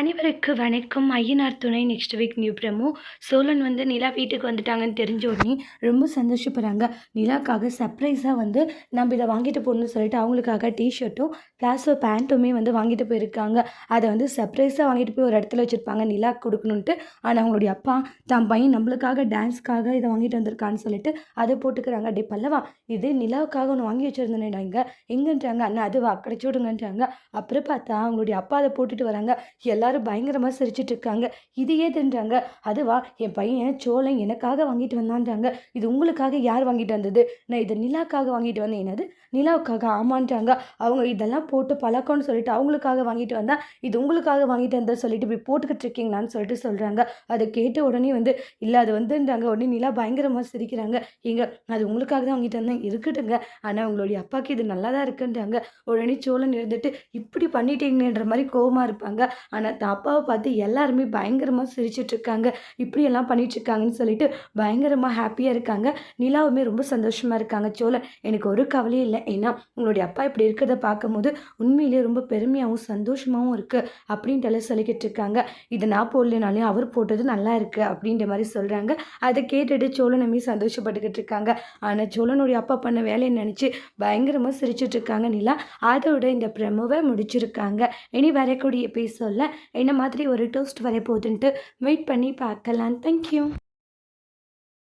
அனைவருக்கு வணக்கம். ஐயனார் துணை next week new promo. Cholan வந்து நிலா வீட்டுக்கு வந்துட்டாங்கன்னு தெரிஞ்ச உடனே ரொம்ப சந்தோஷப்படுறாங்க. நிலாக்காக சர்ப்ரைஸாக வந்து நம்ம இதை வாங்கிட்டு போகணும்னு சொல்லிட்டு அவங்களுக்காக டிஷர்ட்டும் பிளாஸோ பேண்ட்டுமே வந்து வாங்கிட்டு போயிருக்காங்க. அதை வந்து சர்ப்ரைஸாக வாங்கிட்டு போய் ஒரு இடத்துல வச்சுருப்பாங்க. நிலா கொடுக்கணுன்ட்டு ஆனால் அவங்களுடைய அப்பா தான் பையன் நம்மளுக்காக டான்ஸ்க்காக இதை வாங்கிட்டு வந்திருக்கான்னு சொல்லிட்டு அதை போட்டுக்கிறாங்க. டே பல்லவா இது நிலாவுக்காக ஒன்று வாங்கி வச்சுருந்தேன்டா இங்கே எங்கன்றாங்க? அண்ணா அதுவா? கிடைச்சி விடுங்கன்றாங்க. அப்புறம் பார்த்தா அவங்களுடைய அப்பா அதை போட்டுட்டு வராங்க. எல்லாரும் பயங்கரமாக சிரிச்சிட்டு இருக்காங்க. இது ஏதுன்றாங்க அதுவா என் பையன் சோளம் எனக்காக வாங்கிட்டு வந்தான்றாங்க. இது உங்களுக்காக யார் வாங்கிட்டு வந்தது? நான் இதை நிலாக்காக வாங்கிட்டு வந்தேன். என்னது? நிலாவுக்காக ஆமான்றாங்க. அவங்க இதெல்லாம் போட்டு பழக்கம்னு சொல்லிட்டு அவங்களுக்காக வாங்கிட்டு வந்தா இது உங்களுக்காக வாங்கிட்டு வந்தா சொல்லிட்டு இப்படி போட்டுக்கிட்டு இருக்கீங்களான்னு சொல்லிட்டு சொல்கிறாங்க அதை கேட்ட உடனே வந்து இல்லை அது வந்துன்றாங்க. உடனே நிலா பயங்கரமாக சிரிக்கிறாங்க. எங்க அது உங்களுக்காக தான் வாங்கிட்டு வந்தேன். இருக்கட்டுங்க ஆனால் உங்களுடைய அப்பாவுக்கு இது நல்லா தான் இருக்குன்றாங்க. உடனே சோழன் இருந்துட்டு இப்படி பண்ணிட்டீங்கன்ற மாதிரி கோவமாக இருப்பாங்க. ஆனால் தான் அப்பாவை பார்த்து எல்லாருமே பயங்கரமாக சிரிச்சிட்டு இருக்காங்க இப்படியெல்லாம் பண்ணிகிட்ருக்காங்கன்னு சொல்லிட்டு பயங்கரமாக ஹாப்பியாக இருக்காங்க. நிலாவுமே ரொம்ப சந்தோஷமாக இருக்காங்க. சோழன் எனக்கு ஒரு கவலையும் இல்லை. ஏன்னா உங்களுடைய அப்பா இப்படி இருக்கிறத பார்க்கும்போது உண்மையிலேயே ரொம்ப பெருமையாகவும் சந்தோஷமாகவும் இருக்குது அப்படின்ட்டு சொல்லிக்கிட்டு இருக்காங்க இதை நான் போடலனாலையும் அவர் போட்டது நல்லா இருக்குது அப்படின்ற மாதிரி சொல்கிறாங்க அதை கேட்டுட்டு சோழனமே சந்தோஷப்பட்டுக்கிட்டு இருக்காங்க ஆனால் சோழனுடைய அப்பா பண்ண வேலையை நினச்சி பயங்கரமாக சிரிச்சிட்ருக்காங்க நிலா. அதோட இந்த பிரமுவை முடிச்சிருக்காங்க. இனி வரக்கூடிய எபிசோடில் என்ன மாதிரி ஒரு டோஸ்ட் வரப்போகுதுன்ட்டு வெயிட் பண்ணி பார்க்கலாம். தேங்க்யூ